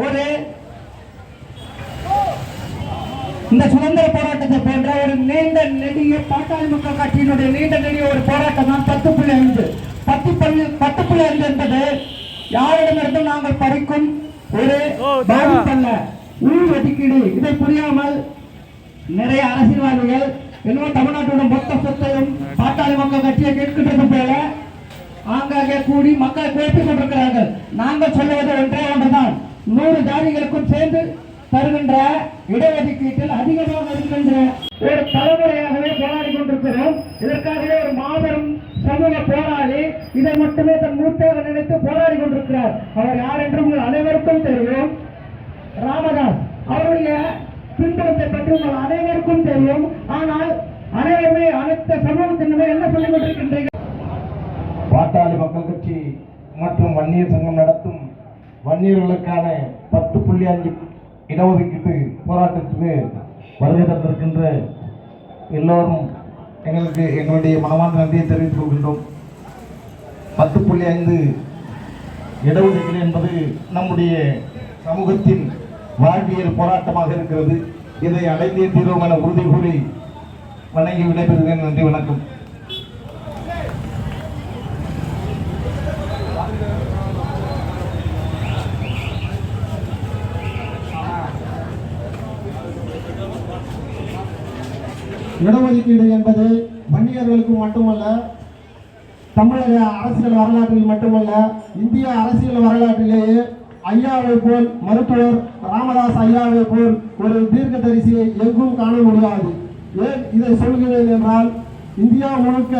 ஒரு இந்த சுதந்திர போராட்டத்தை போன்ற ஒரு நீண்ட நெடிய பாட்டாளி மக்கள் கட்சியினுடைய நீண்ட நெடிய ஒரு போராட்டம் தான் பத்து புள்ளி ஐந்து. பத்து புள்ளி பத்து புள்ளி ஐந்து என்பது யாரிடமிருந்தும் நாங்கள் பறிக்கும் ஒரு பாதிப்பல்ல. உள் ஒதுக்கீடு. இதை புரியாமல் நிறைய அரசியல்வாதிகள் இன்னும் தமிழ்நாட்டோட மொத்த சொத்தையும் பாட்டாளி மக்கள் கட்சியை கேட்கின்றது போல ஆங்காங்கே கூடி மக்களை குழப்பிக் கொண்டிருக்கிறார்கள். நாங்கள் சொல்லுவது ஒன்றே ஒன்றுதான். நூறு ஜாதிகளுக்கும் சேர்ந்து தருகின்ற இடஒதுக்கீட்டில் அதிகமாக இருக்கின்ற ஒரு தலைமுறையாகவே போராடி கொண்டிருக்கிறோம். இதற்காகவே ஒரு மாபெரும் சமூக போராளி இதை மட்டுமே தன் மூத்தாக நினைத்து போராடி கொண்டிருக்கிறார். அவர் யார் என்று உங்கள் அனைவருக்கும் தெரியும். ராமதாஸ் அவருடைய பின்புலத்தை பற்றி உங்கள் அனைவருக்கும் தெரியும். ஆனால் அனைவருமே அனைத்து சமூகத்தினமே என்ன சொல்லிக் கொண்டிருக்கின்றீர்கள்? பாட்டாளி மக்கள் கட்சி மற்றும் வன்னியர் சங்கம் நடத்தும் வன்னியர்களுக்கான பத்து புள்ளி அஞ்சு இடஒதுக்கீட்டு போராட்டத்துக்கு வருகை தந்திருக்கின்ற எல்லோரும் எங்களுக்கு எங்களுடைய மனமார்ந்த நன்றியை தெரிவித்துக் கொள்கின்றோம். பத்து புள்ளி ஐந்து இடஒதுக்கீடு என்பது நம்முடைய சமூகத்தின் வாழ்வியல் போராட்டமாக இருக்கிறது. இதை அடைந்தே தீர்வோம் என உறுதி கூறி வணங்கி விடைபெறுகிறேன். நன்றி வணக்கம். இடஒதுக்கீடு என்பது வன்னியர்களுக்கு மட்டுமல்ல தமிழக அரசியல் வரலாற்றில் மட்டுமல்ல இந்திய அரசியல் வரலாற்றிலேயே ஐயாவை போல் மருத்துவர் ராமதாஸ் ஐயாவை போல் ஒரு தீர்க்க தரிசியை எங்கும் காண முடியாது. ஏன் இதை சொல்கிறேன் என்றால் இந்தியா முழுக்க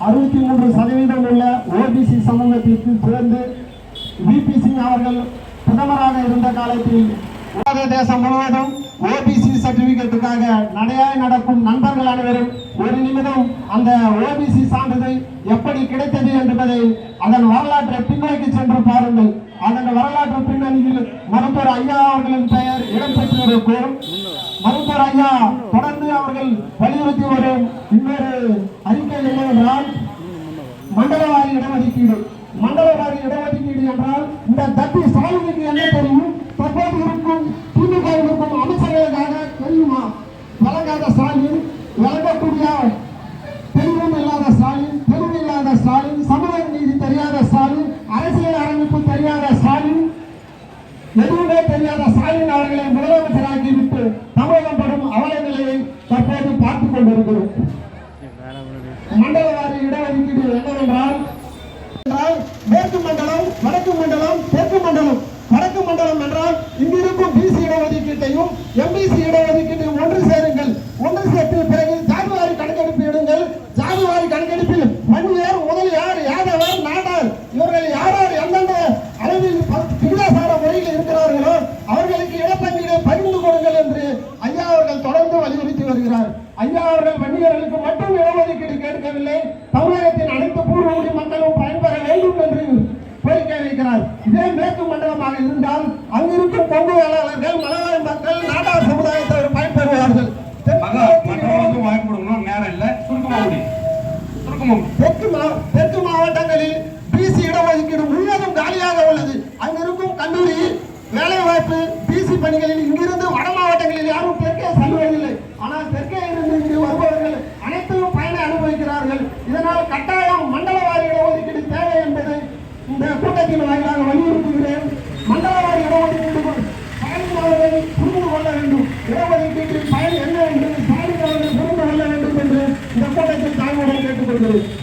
அறுபத்தி மூன்று சதவீதம் உள்ள ஓபிசி சமூகத்திற்கு சேர்ந்து விபி சிங் அவர்கள் பிரதமராக இருந்த காலத்தில் உலக தேசம் முழுவதும் ஓபிசி சர்டிபிகேட்டுக்காக நடையாய் நடக்கும் நண்பர்கள் அனைவரும் ஒரு நிமிடம் அந்த ஓபிசி சான்றிதழ் எப்படி கிடைத்தது என்பதை அதன் வரலாற்றை பின்னோக்கி சென்று பாருங்கள். அதன் வரலாற்று பின்னணியில் மருத்துவர் ஐயா அவர்களின் பெயர் இடம்பெற்றிருக்கும். மருத்துவர் ஐயா தொடர்ந்து அவர்கள் வலியுறுத்தி வரும் இன்னொரு அறிக்கை என்னவென்றால் மண்டலவாரி இடஒதுக்கீடு. மண்டலவாரி இடஒதுக்கீடு என்றால் இந்த தப்பி சாலைக்கு என்ன தெரியும் தற்போது இருக்கும் திமுக இருக்கும் அமைச்சர்களுக்காக தெரியுமா வழங்காத ஸ்டாலின் வழங்கக்கூடிய தெளிவும் இல்லாத ஸ்டாலின் தெளிவு இல்லாத ஸ்டாலின் சமூக நீதி தெரியாத ஸ்டாலின் அரசியல் அமைப்பு தெரியாத ஸ்டாலின் எதுவுமே தெரியாத ஸ்டாலின் அவர்களை முதலமைச்சராகி விட்டு தமிழகம் படும் அவல நிலையை தற்போது பார்த்துக் கொண்டிருக்கிறோம். மண்டலவாரி இடஒதுக்கீடு என்னவென்றால் மேற்கு மண்டலம் வடக்கு மண்டலம் தெற்கு மண்டலம். வடக்கு மண்டலம் என்றால் இங்கிருக்கும் பிசி இடஒதுக்கீட்டையும் எம்பிசி இடஒதுக்கீட்டையும் வருகிறார். ஐயா அவர்கள் வன்னியர்களுக்கு மட்டும் இடஒதுக்கீடு கேட்கவில்லை. தமிழகத்தின் அனைத்து பூர்வகுடி மக்களும் பயன்பெற வேண்டும் என்று கோரிக்கை வைக்கிறார். இதே மேற்கு மண்டலமாக இருந்தால் அங்கிருக்கும் கொங்கு வேளாளர்கள் மலைவாழ் மக்கள் நாடார் சமுதாயத்தினர் பயன்பெறுவார்கள். வாய்ப்பு நேரம் இல்லை. தெற்கு தெற்கு மாவட்டங்களில் பிசி இடஒதுக்கீடு முழுவதும் காலியாக உள்ளது. அங்கிருக்கும் கல்லூரி வேலை வாய்ப்பு பிசி பணிகளில் இங்கிருந்து வட ಮಾಡಿದರು